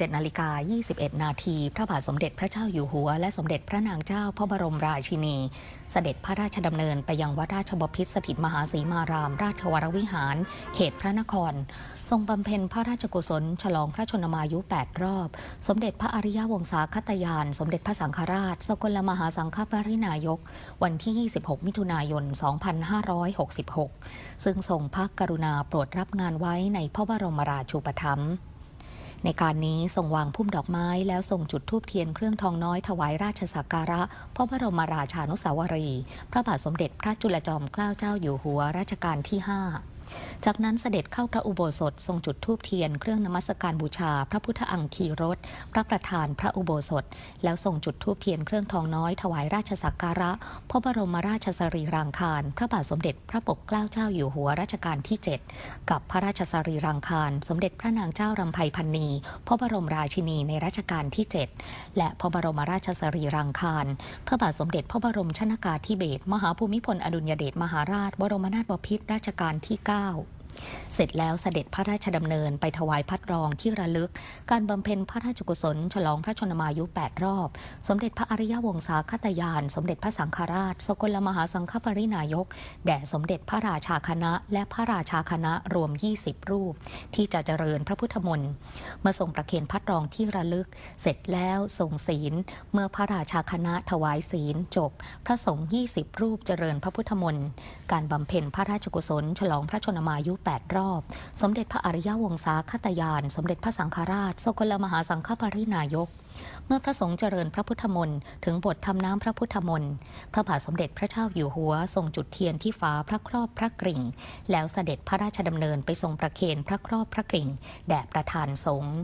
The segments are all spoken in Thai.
17นาฬิกา21 นาทีพระบาทสมเด็จพระเจ้าอยู่หัว และสมเด็จพระนางเจ้าพระบรมราชินี เสด็จพระราชดำเนินไปยังวัดราชบพิตรสถิตมหาสีมาราม ราชวรวิหาร เขตพระนคร ทรงบำเพ็ญพระราชกุศล ฉลองพระชนมายุ 8 รอบ สมเด็จพระอริยวงศาคตยาน สมเด็จพระสังฆราช สกลมหาสังฆปรินายก วันที่ 26 มิถุนายน 2566 ซึ่งทรงพระกรุณาโปรดรับงานไว้ในพระบรมราชูปถัมภ์ ในการนี้ทรงวางพุ่มดอกไม้แล้วทรงจุดธูปเทียนเครื่องทองน้อยถวายราชสักการะพระบรมราชานุสาวรี พระบาทสมเด็จพระจุลจอมเกล้าเจ้าอยู่หัวรัชกาลที่ 5 จากนั้นเสด็จเข้าพระอุโบสถทรงจุดธูปเทียนเครื่องนมัสการบูชา พระพุทธอังคีรถพระประธานพระอุโบสถ แล้วทรงจุดธูปเทียนเครื่องทองน้อยถวายราชสักการะ พระบรมราชสรีรางคาร พระบาทสมเด็จพระปกเกล้าเจ้าอยู่หัวรัชกาลที่ 7 กับพระราชสรีรางคาร สมเด็จพระนางเจ้ารำไพพันนีพระบรมราชินีในรัชกาลที่ 7 และพระบรมราชสรีรางคาร พระบาทสมเด็จพระบรมชนากาธิเบศรมหาภูมิพลอดุลยเดชมหาราช บรมนาถบพิตรรัชกาลที่ 9 Tchau! เสร็จแล้วเสด็จพระราชดำเนินไปถวายพัดรองที่ระลึก การบำเพ็ญพระราชกุศล ฉลองพระชนมายุ 8 รอบ สมเด็จพระอริยวงศาคตยาน สมเด็จพระสังฆราช สกลมหาสังฆปรินายก แด่สมเด็จพระราชาคณะ และพระราชาคณะรวม 20 รูป ที่จะเจริญพระพุทธมนต์เมื่อทรงประเคนพัดรองที่ระลึก เสร็จแล้วทรงศีล เมื่อพระราชาคณะถวายศีลจบ พระสงฆ์ 20 รูปเจริญพระพุทธมนต์การบำเพ็ญพระราชกุศล ฉลองพระชนมายุ8 รอบ สมเด็จพระอริยวงศาคตยาน สมเด็จพระสังฆราช สกลมหาสังฆปรินายก เมื่อพระสงฆ์เจริญพระพุทธมนต์ถึงบททำน้ำพระพุทธมนต์พระบาทสมเด็จพระเจ้าอยู่หัว ทรงจุดเทียนที่ฝาพระครอบพระกริ่ง แล้วเสด็จพระราชดำเนินไปทรงประเคนพระครอบพระกริ่ง แด่ประธานสงฆ์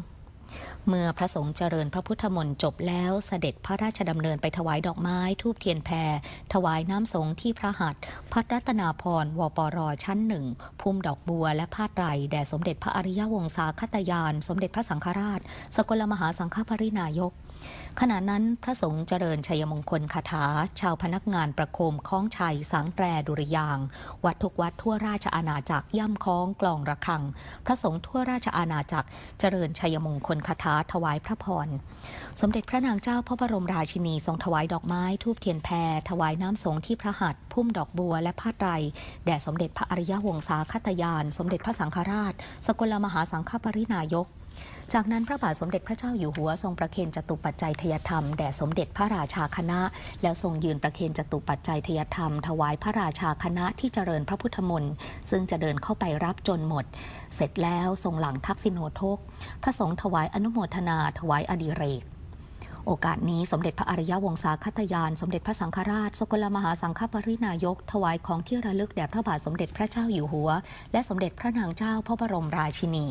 เมื่อพระสงฆ์เจริญพระพุทธมนต์จบแล้วเสด็จพระราชดำเนินไปถวายดอกไม้ทูบเทียนแพรถวายน้ำสงฆ์ที่พระหัตถ์พัทรัตนาพรวปรชั้นหนึ่งพุ่มดอกบัวและผ้าไตรแด่สมเด็จพระอริยวงศาคตยาน สมเด็จพระสังฆราช สกลมหาสังฆปรินายก ขณะนั้นพระสงฆ์เจริญชัยมงคลคาถา ชาวพนักงานประโคมคล้องชัยสังแตรดุริยาง วัดทุกวัดทั่วราชอาณาจักรย่ำคล้องกลองระฆัง พระสงฆ์ทั่วราชอาณาจักร เจริญชัยมงคลคาถาถวายพระพร สมเด็จพระนางเจ้าพระบรมราชินีทรงถวายดอกไม้ทูบเทียนแพรถวายน้ำสงที่พระหัตถ์พุ่มดอกบัวและผ้าไตรแด่สมเด็จพระอริยวงศาคตยาน สมเด็จพระสังฆราช สกลมหาสังฆปรินายก จากนั้นพระบาทสมเด็จพระเจ้าอยู่หัวทรงประเคนจตุปัจจัยทยธรรมแด่สมเด็จพระราชาคณะ แล้วทรงยืนประเคนจตุปัจจัยทยธรรม ถวายพระราชาคณะที่เจริญพระพุทธมนต์ซึ่งจะเดินเข้าไปรับจนหมด เสร็จแล้วทรงหลังทักษิโนทกพระสงฆ์ถวายอนุโมทนาถวายอดิเรกโอกาสนี้สมเด็จพระอริยวงศาคตยาน สมเด็จพระสังฆราช สกลมหาสังฆปรินายก ถวายของที่ระลึกแด่พระบาทสมเด็จพระเจ้าอยู่หัว และสมเด็จพระนางเจ้าพระบรมราชินี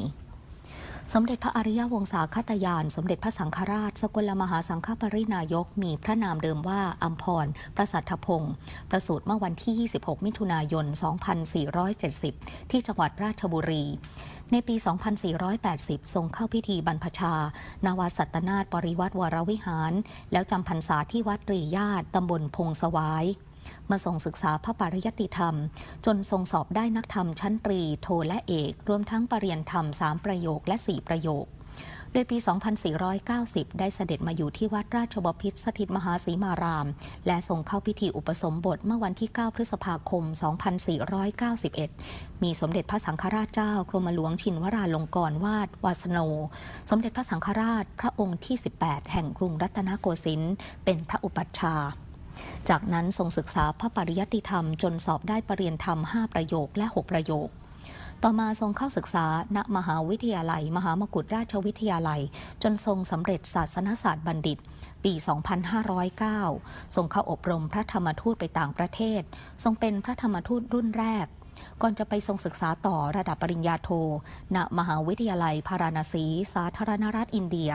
สมเด็จพระอริยวงศาคตยาน สมเด็จพระสังฆราช สกลมหาสังฆปรินายก มีพระนามเดิมว่าอัมพร ประสัทธพงศ์ประสูติเมื่อวันที่ 26 มิถุนายน 2470 ที่จังหวัดราชบุรี ในปี 2480 ทรงเข้าพิธีบรรพชา นาวาสัตนาถปริวัติวรวิหาร แล้วจำพรรษาที่วัดตรีญาติตำบลพงสวาย มาทรงศึกษาพระปริยติธรรม จนทรงสอบได้นักธรรมชั้นตรี โทและเอก รวมทั้งปรริญญาธรรม 3 ประโยคและ 4 ประโยค โดยปี 2490 ได้เสด็จมาอยู่ที่วัดราชบพิตรสถิตมหาสีมาราม และทรงเข้าพิธีอุปสมบทเมื่อวันที่ 9 พฤษภาคม 2491 มีสมเด็จพระสังฆราชเจ้ากรมหลวงชินวราลงกรวาดวาสโน สมเด็จพระสังฆราชพระองค์ที่ 18 แห่งกรุงรัตนโกสินทร์เป็นพระอุปัชฌาย์ จากนั้นทรงศึกษาพระปริยัติธรรมจนสอบได้ปรริญญาธรรม 5 ประโยคและ 6 ประโยค ต่อมาทรงเข้าศึกษาณมหาวิทยาลัย มหามกุฏราชวิทยาลัย จนทรงสำเร็จศาสนศาสตร์บัณฑิต ปี 2509 ทรงเข้าอบรมพระธรรมทูตไปต่างประเทศ ทรงเป็นพระธรรมทูตรุ่นแรกก่อนจะไปทรงศึกษาต่อระดับปริญญาโท ณ มหาวิทยาลัยพาราณสี สาธารณรัฐอินเดีย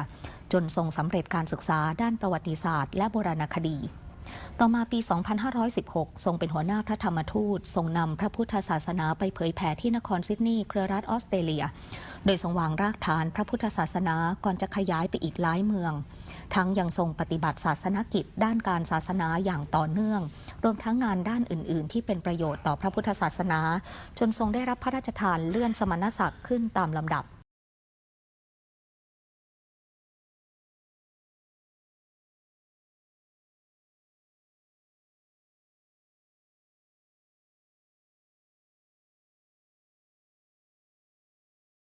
จนทรงสำเร็จการศึกษาด้านประวัติศาสตร์และโบราณคดี ต่อมาปี 2516 ทรงเป็นหัวหน้าพระธรรมทูต ทรงนำพระพุทธศาสนาไปเผยแผ่ที่นครซิดนีย์เครือรัฐออสเตรเลีย โดยทรงวางรากฐานพระพุทธศาสนาก่อนจะขยายไปอีกหลายเมือง ทั้งยังทรงปฏิบัติศาสนกิจด้านการศาสนาอย่างต่อเนื่อง รวมทั้งงานด้านอื่น ๆ ที่เป็นประโยชน์ต่อพระพุทธศาสนา จนทรงได้รับพระราชทานเลื่อนสมณศักดิ์ขึ้นตามลำดับ